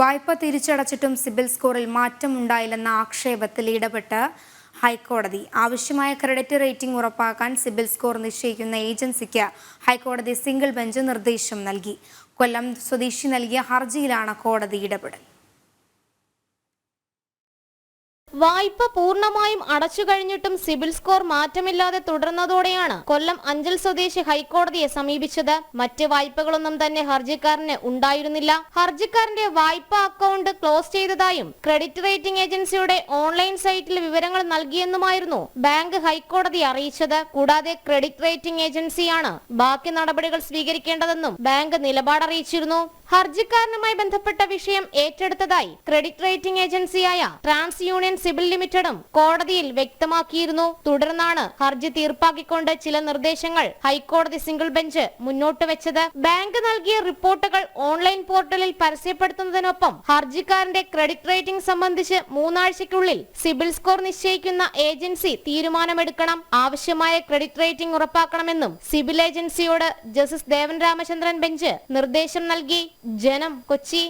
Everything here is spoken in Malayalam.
വായ്പ തിരിച്ചടച്ചിട്ടും സിബിൽ സ്കോറിൽ മാറ്റമുണ്ടായില്ലെന്ന ആക്ഷേപത്തിൽ ഇടപെട്ട് ഹൈക്കോടതി. ആവശ്യമായ ക്രെഡിറ്റ് റേറ്റിംഗ് ഉറപ്പാക്കാൻ സിബിൽ സ്കോർ നിശ്ചയിക്കുന്ന ഏജൻസിക്ക് ഹൈക്കോടതി സിംഗിൾ ബെഞ്ച് നിർദ്ദേശം നൽകി. കൊല്ലം സ്വദേശി നൽകിയ ഹർജിയിലാണ് കോടതി ഇടപെടൽ. വായ്പ പൂർണമായും അടച്ചു കഴിഞ്ഞിട്ടും സിബിൽ സ്കോർ മാറ്റമില്ലാതെ തുടർന്നതോടെയാണ് കൊല്ലം അഞ്ചൽ സ്വദേശി ഹൈക്കോടതിയെ സമീപിച്ചത്. മറ്റ് വായ്പകളൊന്നും തന്നെ ഹർജിക്കാരന് ഉണ്ടായിരുന്നില്ല. ഹർജിക്കാരന്റെ വായ്പ അക്കൗണ്ട് ക്ലോസ് ചെയ്തതായും ക്രെഡിറ്റ് റേറ്റിംഗ് ഏജൻസിയുടെ ഓൺലൈൻ സൈറ്റിൽ വിവരങ്ങൾ നൽകിയെന്നുമായിരുന്നു ബാങ്ക് ഹൈക്കോടതി അറിയിച്ചത്. കൂടാതെ ക്രെഡിറ്റ് റേറ്റിംഗ് ഏജൻസിയാണ് ബാക്കി നടപടികൾ സ്വീകരിക്കേണ്ടതെന്നും ബാങ്ക് നിലപാടറിയിച്ചിരുന്നു ഹർജിക്കാരനുമായി ബന്ധപ്പെട്ട വിഷയം ഏറ്റെടുത്തതായി ക്രെഡിറ്റ് റേറ്റിംഗ് ഏജൻസിയായ ട്രാൻസ് യൂണിയൻ സിബിൽ ലിമിറ്റഡും കോടതിയിൽ വ്യക്തമാക്കിയിരുന്നു. തുടർന്നാണ് ഹർജി തീർപ്പാക്കിക്കൊണ്ട് ചില നിർദ്ദേശങ്ങൾ ഹൈക്കോടതി സിംഗിൾ ബെഞ്ച് മുന്നോട്ട് വെച്ചത്. ബാങ്ക് നൽകിയ റിപ്പോർട്ടുകൾ ഓൺലൈൻ പോർട്ടലിൽ പരസ്യപ്പെടുത്തുന്നതിനൊപ്പം ഹർജിക്കാരന്റെ ക്രെഡിറ്റ് റേറ്റിംഗ് സംബന്ധിച്ച് മൂന്നാഴ്ചയ്ക്കുള്ളിൽ സിബിൽ സ്കോർ നിശ്ചയിക്കുന്ന ഏജൻസി തീരുമാനമെടുക്കണം. ആവശ്യമായ ക്രെഡിറ്റ് റേറ്റിംഗ് ഉറപ്പാക്കണമെന്നും സിബിൽ ഏജൻസിയോട് ജസ്റ്റിസ് ദേവൻ രാമചന്ദ്രൻ ബെഞ്ച് നിർദ്ദേശം നൽകി. ജനം കൊച്ചി